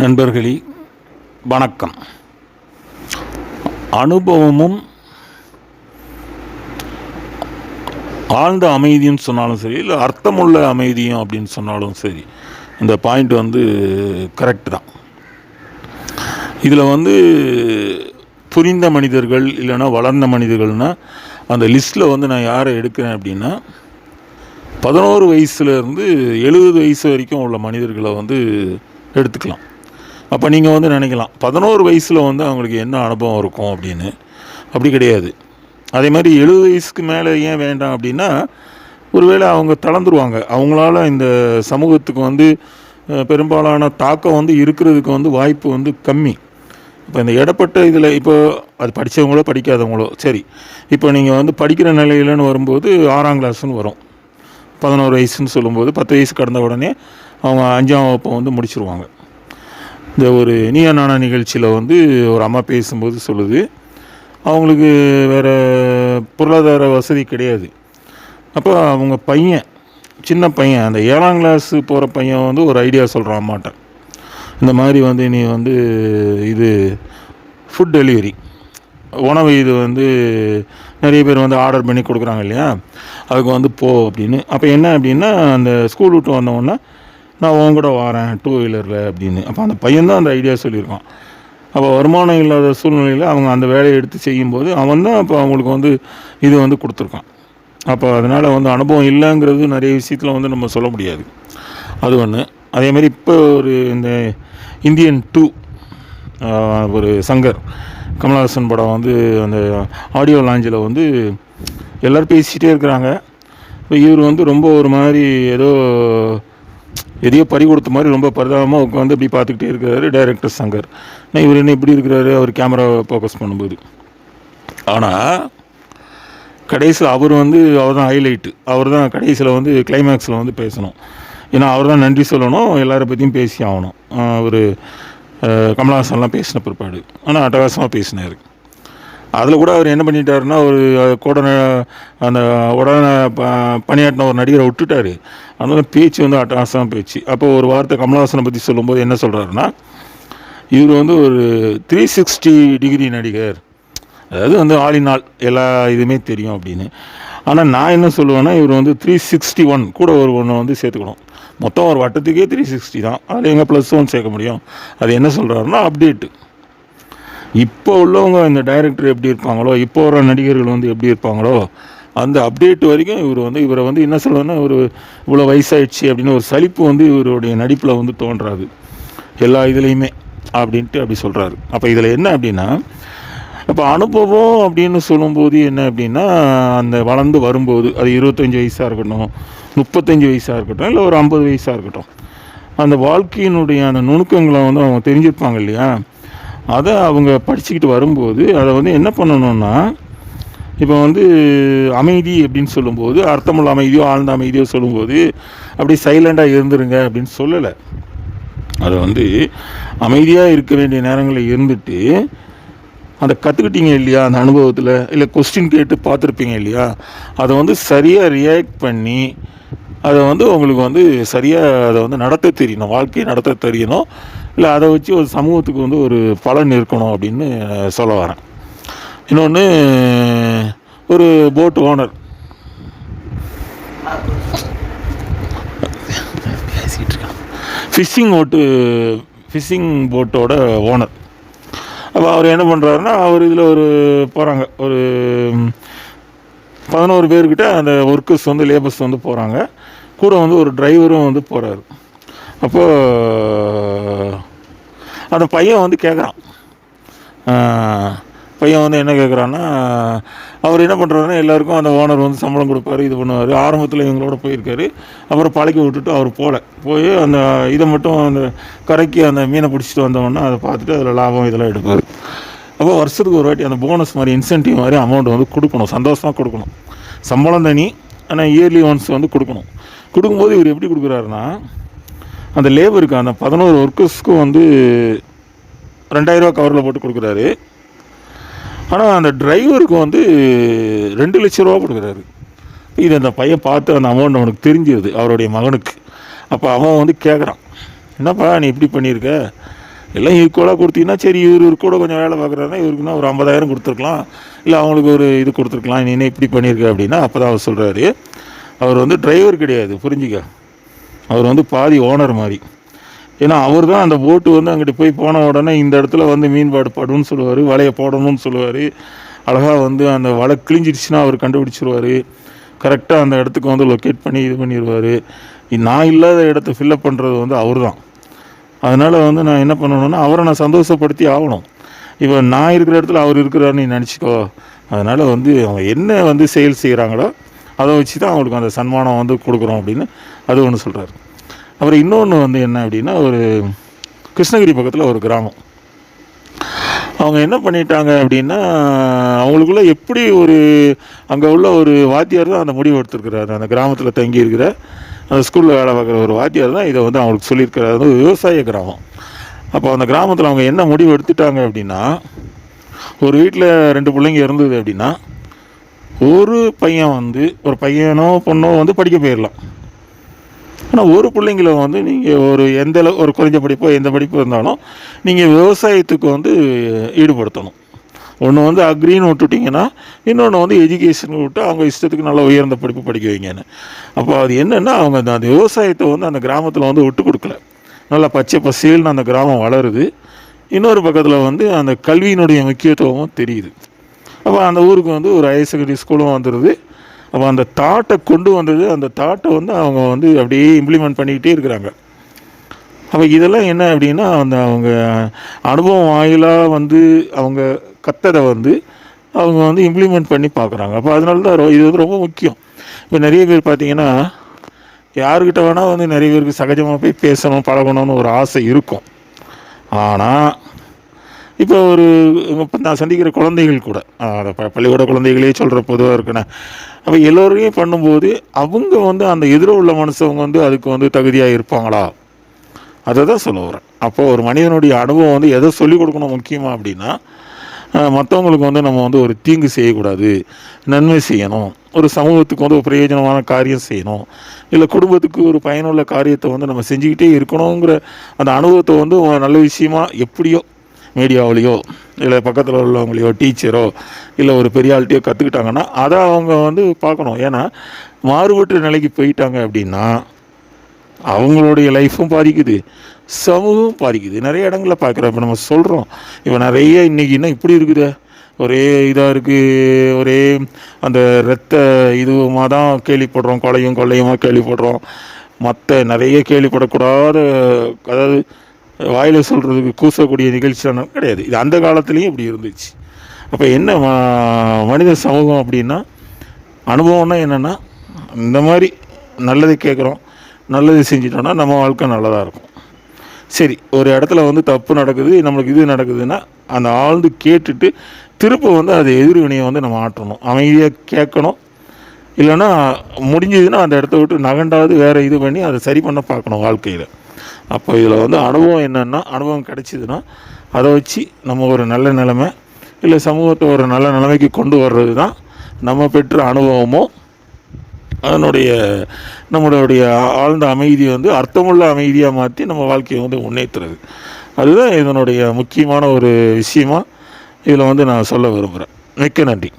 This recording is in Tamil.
நண்பர்களே வணக்கம். அனுபவமும் ஆழ்ந்த அமைதின்னு சொன்னாலும் சரி இல்லை அர்த்தமுள்ள அமைதியும் அப்படின்னு சொன்னாலும் சரி இந்த பாயிண்ட் வந்து கரெக்ட் தான். இதில் வந்து புரிந்த மனிதர்கள் இல்லைன்னா வளர்ந்த மனிதர்கள்னால் அந்த லிஸ்ட்டில் வந்து நான் யாரை எடுக்கிறேன் அப்படின்னா பதினோரு வயசுலேருந்து எழுபது வயசு வரைக்கும் உள்ள மனிதர்களை வந்து எடுத்துக்கலாம். அப்போ நீங்கள் வந்து நினைக்கலாம் பதினோரு வயசில் வந்து அவங்களுக்கு என்ன அனுபவம் இருக்கும் அப்படின்னு. அப்படி கிடையாது. அதே மாதிரி எழுபது வயசுக்கு மேலே ஏன் வேண்டாம் அப்படின்னா ஒருவேளை அவங்க தளர்ந்துருவாங்க. அவங்களால இந்த சமூகத்துக்கு வந்து பெரும்பாலான தாக்கம் வந்து இருக்கிறதுக்கு வந்து வாய்ப்பு வந்து கம்மி. இப்போ இந்த இடப்பட்ட இதில் இப்போ அது படித்தவங்களோ படிக்காதவங்களோ சரி. இப்போ நீங்கள் வந்து படிக்கிற நிலையிலன்னு வரும்போது ஆறாம் கிளாஸ்னு வரும். பதினோரு வயசுன்னு சொல்லும்போது பத்து வயசு கடந்த உடனே அவங்க அஞ்சாம் வகுப்பை வந்து முடிச்சுருவாங்க. இந்த ஒரு நீயா நானா நிகழ்ச்சியில் வந்து ஒரு அம்மா பேசும்போது சொல்லுது அவங்களுக்கு வேறு பொருளாதார வசதி கிடையாது. அப்போ அவங்க பையன் சின்ன பையன் அந்த ஏழாம் கிளாஸ் போகிற பையன் வந்து ஒரு ஐடியா சொல்கிறான் அம்மாட்ட. இந்த மாதிரி வந்து நீ வந்து இது ஃபுட் டெலிவரி உணவு இது வந்து நிறைய பேர் வந்து ஆர்டர் பண்ணி கொடுக்குறாங்க இல்லையா? அதுக்கு வந்து போ அப்படின்னு. அப்போ என்ன அப்படின்னா அந்த ஸ்கூல் விட்டு வந்தவொடனே நான் உன் கூட வரேன் டூ வீலரில் அப்படின்னு. அப்போ அந்த பையன் தான் அந்த ஐடியா சொல்லியிருக்கான். அப்போ வருமானம் இல்லாத சூழ்நிலையில் அவங்க அந்த வேலையை எடுத்து செய்யும்போது அவன் தான் அப்போ அவங்களுக்கு வந்து இது வந்து கொடுத்துருக்கான். அப்போ அதனால் வந்து அனுபவம் இல்லைங்கிறது நிறைய விஷயத்தில் வந்து நம்ம சொல்ல முடியாது. அது ஒன்று அதேமாதிரி இப்போ ஒரு இந்த இந்தியன் டூ ஒரு சங்கர் கமலஹாசன் படம் வந்து அந்த ஆடியோ லாஞ்சில் வந்து எல்லோரும் பேசிகிட்டே இருக்கிறாங்க. இப்போ இவர் வந்து ரொம்ப ஒரு மாதிரி ஏதோ எதையோ பறி கொடுத்த மாதிரி ரொம்ப பரிதாபமாக உட்காந்து இப்படி பார்த்துக்கிட்டே இருக்கிறாரு டைரக்டர் சங்கர். நான் இவர் என்ன இப்படி இருக்கிறாரு? அவர் கேமராவை ஃபோக்கஸ் பண்ணும்போது. ஆனால் கடைசியில் அவர் வந்து அவர் தான் ஹைலைட்டு அவர் தான் கடைசியில் வந்து கிளைமேக்ஸில் வந்து பேசணும். ஏன்னா அவர் தான் நன்றி சொல்லணும் எல்லாரை பற்றியும் பேசி ஆகணும். அவர் கமலஹாசன்லாம் பேசின பிற்பாடு. ஆனால் அட்டகாசமாக பேசினார். அதில் கூட அவர் என்ன பண்ணிட்டாருன்னா ஒரு கூட அந்த உடனே ப பணியாற்றின ஒரு நடிகரை விட்டுட்டாரு. அதனால பேச்சு வந்து அட்டகாசமாக பேச்சு அப்போ ஒரு வார்த்தை கமலஹாசனை பற்றி சொல்லும்போது என்ன சொல்கிறாருன்னா இவர் வந்து ஒரு த்ரீ சிக்ஸ்டி டிகிரி நடிகர். அதாவது வந்து ஆளினால் எல்லா இதுவுமே தெரியும் அப்படின்னு. ஆனால் நான் என்ன சொல்லுவேன்னா இவர் வந்து த்ரீ சிக்ஸ்டி ஒன் கூட ஒரு ஒன்று வந்து சேர்த்துக்கணும். மொத்தம் ஒரு வட்டத்துக்கே த்ரீ சிக்ஸ்டி தான். அதில் எங்கே ப்ளஸ் ஒன் சேர்க்க முடியும். அது என்ன சொல்கிறாருன்னா அப்டேட்டு இப்போ உள்ளவங்க இந்த டைரக்டர் எப்படி இருப்பாங்களோ இப்போ வர நடிகர்கள் வந்து எப்படி இருப்பாங்களோ அந்த அப்டேட் வரைக்கும் இவர் வந்து இவரை வந்து என்ன சொல்லணும்னா ஒரு இவ்வளோ வயசாயிடுச்சு அப்படின்னு ஒரு சலிப்பு வந்து இவருடைய நடிப்பில் வந்து தோன்றாது. எல்லா இதுலேயுமே அப்படின்ட்டு அப்படி சொல்கிறாரு அப்போ இதில் என்ன அப்படின்னா இப்போ அனுபவம் அப்படின்னு சொல்லும்போது என்ன அப்படின்னா அந்த வளர்ந்து வரும்போது அது இருபத்தஞ்சி வயசாக இருக்கட்டும் முப்பத்தஞ்சு வயசாக இருக்கட்டும் இல்லை ஒரு ஐம்பது வயசாக இருக்கட்டும் அந்த வாழ்க்கையினுடைய அந்த நுணுக்கங்களை வந்து அவங்க தெரிஞ்சிருப்பாங்க இல்லையா? அதை அவங்க படிச்சுக்கிட்டு வரும்போது அதை வந்து என்ன பண்ணணும்னா இப்போ வந்து அமைதி அப்படின்னு சொல்லும்போது அர்த்தமுள்ள அமைதியோ ஆழ்ந்த அமைதியோ சொல்லும்போது அப்படி சைலண்டாக இருந்துருங்க அப்படின்னு சொல்லலை. அதை வந்து அமைதியாக இருக்க வேண்டிய நேரங்களில் இருந்துட்டு அதை கற்றுக்கிட்டீங்க இல்லையா அந்த அனுபவத்தில்? இல்லை கொஸ்டின் கேட்டு பார்த்துருப்பீங்க இல்லையா? அதை வந்து சரியாக ரியாக்ட் பண்ணி அதை வந்து உங்களுக்கு வந்து சரியாக அதை வந்து நடத்த தெரியணும் வாழ்க்கையை நடத்த தெரியணும். இல்லை அதை வச்சு ஒரு சமூகத்துக்கு வந்து ஒரு பலன் இருக்கணும் அப்படின்னு சொல்ல வரேன். இன்னொன்று ஒரு போட் ஓனர் ஃபிஷ்ஷிங் ஓட்டு ஃபிஷ்ஷிங் போட்டோட ஓனர் அப்போ அவர் என்ன பண்ணுறாருன்னா அவர் இதில் ஒரு போகிறாங்க ஒரு பதினோரு பேர்கிட்ட அந்த ஒர்க்கர்ஸ் வந்து லேபர்ஸ் வந்து போகிறாங்க கூட வந்து ஒரு டிரைவரும் வந்து போகிறாரு அப்போது அந்த பையன் வந்து கேட்குறான் பையன் வந்து என்ன கேட்குறான்னா அவர் என்ன பண்ணுறாருன்னா எல்லாருக்கும் அந்த ஓனர் வந்து சம்பளம் கொடுப்பாரு இது பண்ணுவார். ஆரம்பத்தில் எங்களோட போயிருக்காரு. அப்புறம் பழக்கி விட்டுட்டு அவர் போகல போய் அந்த இதை மட்டும் அந்த கரைக்கு அந்த மீனை பிடிச்சிட்டு வந்தோடனே அதை பார்த்துட்டு அதில் லாபம் இதெல்லாம் எடுப்பார். அப்போ வருஷத்துக்கு ஒரு வாட்டி அந்த போனஸ் மாதிரி இன்சென்டிவ் மாதிரி அமௌண்ட் வந்து கொடுக்கணும். சந்தோஷமாக கொடுக்கணும். சம்பளம் தனி ஆனால் இயர்லி ஒன்ஸ் வந்து கொடுக்கணும். கொடுக்கும்போது இவர் எப்படி கொடுக்குறாருன்னா அந்த லேபருக்கு அந்த பதினோரு ஒர்க்கர்ஸ்க்கும் வந்து ரெண்டாயிரரூவா கவரில் போட்டு கொடுக்குறாரு. ஆனால் அந்த டிரைவருக்கு வந்து ரெண்டு லட்ச ரூபா கொடுக்குறாரு. இது அந்த பையன் பார்த்து அந்த அமௌண்ட் அவனுக்கு தெரிஞ்சிருது அவருடைய மகனுக்கு. அப்போ அவன் வந்து கேட்குறான் என்னப்பா நீ இப்படி பண்ணியிருக்க? எல்லாம் ஈக்குவலாக கொடுத்தீங்கன்னா சரி இவர் இவர் கூட கொஞ்சம் வேலை பார்க்குறாருன்னா இவருக்குன்னா ஒரு ஐம்பதாயிரம் கொடுத்துருக்கலாம். இல்லை அவங்களுக்கு ஒரு இது கொடுத்துருக்கலாம். நீ என்ன இப்படி பண்ணியிருக்க? அப்படின்னா அப்போ தான் அவர் சொல்கிறாரு அவர் வந்து டிரைவர் கிடையாது புரிஞ்சுக்க. அவர் வந்து பாதி ஓனர் மாதிரி. ஏன்னா அவர் தான் அந்த போட்டு வந்து அங்கிட்டு போய் போன உடனே இந்த இடத்துல வந்து மீன்பாடு படுன்னு சொல்லுவார் வலையை போடணும்னு சொல்லுவார். அழகாக வந்து அந்த வலை கிழிஞ்சிடுச்சுன்னா அவர் கண்டுபிடிச்சிருவார். கரெக்டாக அந்த இடத்துக்கு வந்து லொக்கேட் பண்ணி இது பண்ணிடுவார் நான் இல்லாத இடத்த ஃபில்லப் பண்ணுறது வந்து அவர் தான் அதனால் வந்து நான் என்ன பண்ணணும்னா அவரை நான் சந்தோஷப்படுத்தி ஆகணும். இப்போ நான் இருக்கிற இடத்துல அவர் இருக்கிறாருன்னு நீ நினச்சிக்கோ. அதனால் வந்து அவங்க என்ன வந்து செயல் செய்கிறாங்களோ அதை வச்சு தான் அவங்களுக்கு அந்த சன்மானம் வந்து கொடுக்குறோம் அப்படின்னு அது ஒன்று சொல்கிறாரு அப்புறம் இன்னொன்று வந்து என்ன அப்படின்னா ஒரு கிருஷ்ணகிரி பக்கத்தில் ஒரு கிராமம். அவங்க என்ன பண்ணிட்டாங்க அப்படின்னா அவங்களுக்குள்ள எப்படி ஒரு அங்கே உள்ள ஒரு வாத்தியார் தான் அந்த முடிவு எடுத்திருக்கிறாரு. அந்த கிராமத்தில் தங்கி இருக்கிற அந்த ஸ்கூலில் வேலை பார்க்குற ஒரு வாத்தியார் தான் இதை வந்து அவங்களுக்கு சொல்லியிருக்கிறாரு. அது ஒரு விவசாய கிராமம். அப்போ அந்த கிராமத்தில் அவங்க என்ன முடிவு எடுத்துட்டாங்க அப்படின்னா ஒரு வீட்டில் ரெண்டு பிள்ளைங்க இருந்தது அப்படின்னா ஒரு பையன் வந்து ஒரு பையனோ பொண்ணோ வந்து படிக்க போயிடலாம் ஆனால் ஒரு பிள்ளைங்கள வந்து நீங்கள் ஒரு எந்த ஒரு குறைஞ்ச படிப்போ எந்த படிப்பு இருந்தாலும் நீங்கள் விவசாயத்துக்கு வந்து ஈடுபடுத்தணும். ஒன்று வந்து அக்ரின்னு விட்டுட்டிங்கன்னா இன்னொன்று வந்து எஜுகேஷன் விட்டு அவங்க இஷ்டத்துக்கு நல்ல உயர்ந்த படிப்பு படிக்க வைங்கன்னு. அப்போ அது என்னென்னா அவங்க அந்த அந்த விவசாயத்தை வந்து அந்த கிராமத்தில் வந்து விட்டு கொடுக்கல. நல்லா பச்சை பசேல்னு அந்த கிராமம் வளருது. இன்னொரு பக்கத்தில் வந்து அந்த கல்வியினுடைய முக்கியத்துவமும் தெரியுது. அப்போ அந்த ஊருக்கு வந்து ஒரு ஹையர் செகண்டரி ஸ்கூலும் வந்துடுது அப்போ அந்த தாட்டை கொண்டு வந்தது அந்த தாட்டை வந்து அவங்க வந்து அப்படியே இம்ப்ளிமெண்ட் பண்ணிக்கிட்டே இருக்கிறாங்க. அப்போ இதெல்லாம் என்ன அப்படின்னா அந்த அவங்க அனுபவம் வாயிலாக வந்து அவங்க கத்ததை வந்து அவங்க வந்து இம்ப்ளிமெண்ட் பண்ணி பார்க்குறாங்க. அப்போ அதனால தான் இது வந்து ரொம்ப முக்கியம். இப்போ நிறைய பேர் பார்த்தீங்கன்னா யாருக்கிட்ட வேணால் வந்து நிறைய பேருக்கு சகஜமாக போய் பேசணும் பழகணும்னு ஒரு ஆசை இருக்கும். ஆனால் இப்போ ஒரு இப்போ நான் சந்திக்கிற குழந்தைகள் கூட ப- பள்ளிக்கூட குழந்தைகளே சொல்கிற பொதுவாக இருக்குண்ணே அப்போ எல்லோரையும் பண்ணும்போது அவங்க வந்து அந்த எதிர உள்ள மனுஷவங்க வந்து அதுக்கு வந்து தகுதியாக இருப்பாங்களா? அதை தான் சொல்ல வரேன். அப்போது ஒரு மனிதனுடைய அனுபவம் வந்து எதை சொல்லிக் கொடுக்கணும் முக்கியமாக அப்படின்னா மற்றவங்களுக்கு வந்து நம்ம வந்து ஒரு தீங்கு செய்யக்கூடாது நன்மை செய்யணும் ஒரு சமூகத்துக்கு வந்து ஒரு பிரயோஜனமான காரியம் செய்யணும் இல்லை குடும்பத்துக்கு ஒரு பயனுள்ள காரியத்தை வந்து நம்ம செஞ்சுக்கிட்டே இருக்கணுங்கிற அந்த அனுபவத்தை வந்து நல்ல விஷயமா எப்படியோ மீடியாவிலையோ இல்லை பக்கத்தில் உள்ளவங்களையோ டீச்சரோ இல்லை ஒரு பெரியாள்கிட்டயோ கற்றுக்கிட்டாங்கன்னா அதை அவங்க வந்து பார்க்கணும். ஏன்னா மாறுபட்ட நிலைக்கு போயிட்டாங்க அப்படின்னா அவங்களுடைய லைஃப்பும் பாதிக்குது சமூகம் பாதிக்குது. நிறைய இடங்களில் பார்க்குறோம். இப்போ நம்ம சொல்கிறோம் இப்போ நிறைய இன்றைக்கி என்ன இப்படி இருக்குது. ஒரே இதாக இருக்குது ஒரே அந்த ரத்த இதுவுமாக தான் கேள்விப்படுறோம். கொலையும் கொள்ளையுமாக கேள்விப்படுறோம். மற்ற நிறைய கேள்விப்படக்கூடாத அதாவது வாயில் சொல்கிறதுக்கு கூசக்கூடிய நிகழ்ச்சியான கிடையாது. இது அந்த காலத்துலேயும் இப்படி இருந்துச்சு. அப்போ என்ன மனித சமூகம் அப்படின்னா அனுபவம்னா என்னென்னா இந்த மாதிரி நல்லது கேட்குறோம் நல்லது செஞ்சிட்டோன்னா நம்ம வாழ்க்கை நல்லதாக இருக்கும். சரி ஒரு இடத்துல வந்து தப்பு நடக்குது நம்மளுக்கு இது நடக்குதுன்னா அந்த ஆழ்ந்து கேட்டுட்டு திருப்ப வந்து அது எதிர்வினையை வந்து நம்ம ஆட்டணும் அமைதியாக கேட்கணும். இல்லைன்னா முடிஞ்சதுன்னா அந்த இடத்த விட்டு நகண்டாவது வேறு இது பண்ணி அதை சரி பண்ண பார்க்கணும் வாழ்க்கையில். அப்போ இதில் வந்து அனுபவம் என்னென்னா அனுபவம் கிடைச்சிதுன்னா அதை வச்சு நம்ம ஒரு நல்ல நிலைமை இல்லை சமூகத்தை ஒரு நல்ல நிலைமைக்கு கொண்டு வர்றது தான் நம்ம பெற்ற அனுபவமோ அதனுடைய நம்மளுடைய ஆழ்ந்த அமைதியை வந்து அர்த்தமுள்ள அமைதியாக மாற்றி நம்ம வாழ்க்கையை வந்து முன்னேற்றுறது. அதுதான் இதனுடைய முக்கியமான ஒரு விஷயமா இதில் வந்து நான் சொல்ல விரும்புகிறேன். மிக்க நன்றி.